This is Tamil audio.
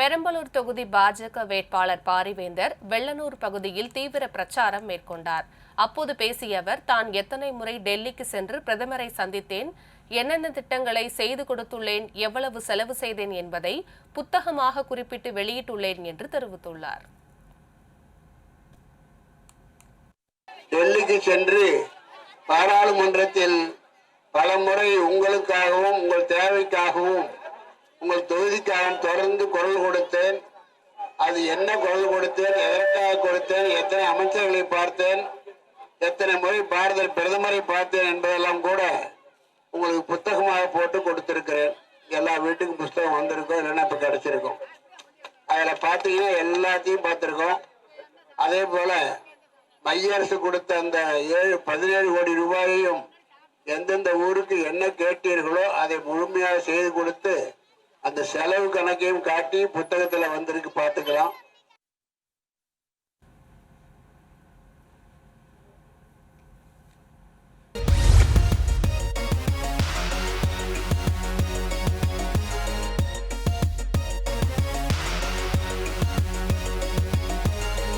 பெரம்பலூர் தொகுதி பாஜக வேட்பாளர் பாரிவேந்தர் வெள்ளனூர் பகுதியில் தீவிர பிரச்சாரம் மேற்கொண்டார். அப்போது பேசிய அவர் தான் எத்தனை முறை டெல்லிக்கு சென்று பிரதமரை சந்தித்தேன் என்னென்ன திட்டங்களை செய்து கொடுத்துள்ளேன் எவ்வளவு செலவு செய்தேன் என்பதை புத்தகமாக குறிப்பிட்டு வெளியிட்டுள்ளேன் என்று தெரிவித்துள்ளார். டெல்லிக்கு சென்று பாராளுமன்றத்தில் பல முறை உங்களுக்காகவும் உங்கள் தேவைக்காகவும் உங்கள் தொகுதிக்காகவும் தொடர்ந்து குரல் கொடுத்தேன். அது என்ன குரல் கொடுத்தேன் எதற்காக கொடுத்தேன் எத்தனை அமைச்சர்களை பார்த்தேன் எத்தனை முறை பாரத பிரதமரை பார்த்தேன் என்பதெல்லாம் கூட உங்களுக்கு புத்தகமாக போட்டு கொடுத்திருக்கிறேன். எல்லா வீட்டுக்கும் புஸ்தகம் வந்திருக்கும் இல்லைன்னா இப்போ கிடைச்சிருக்கும். அதில் பார்த்தீங்கன்னா எல்லாத்தையும் பார்த்துருக்கோம். அதே போல மைய அரசு கொடுத்த அந்த ஏழு பதினேழு கோடி ரூபாயையும் எந்தெந்த ஊருக்கு என்ன கேட்டீர்களோ அதை முழுமையாக செய்து கொடுத்து அந்த செலவு கணக்கையும் காட்டி புத்தகத்துல வந்திருக்கு பாத்துக்கலாம்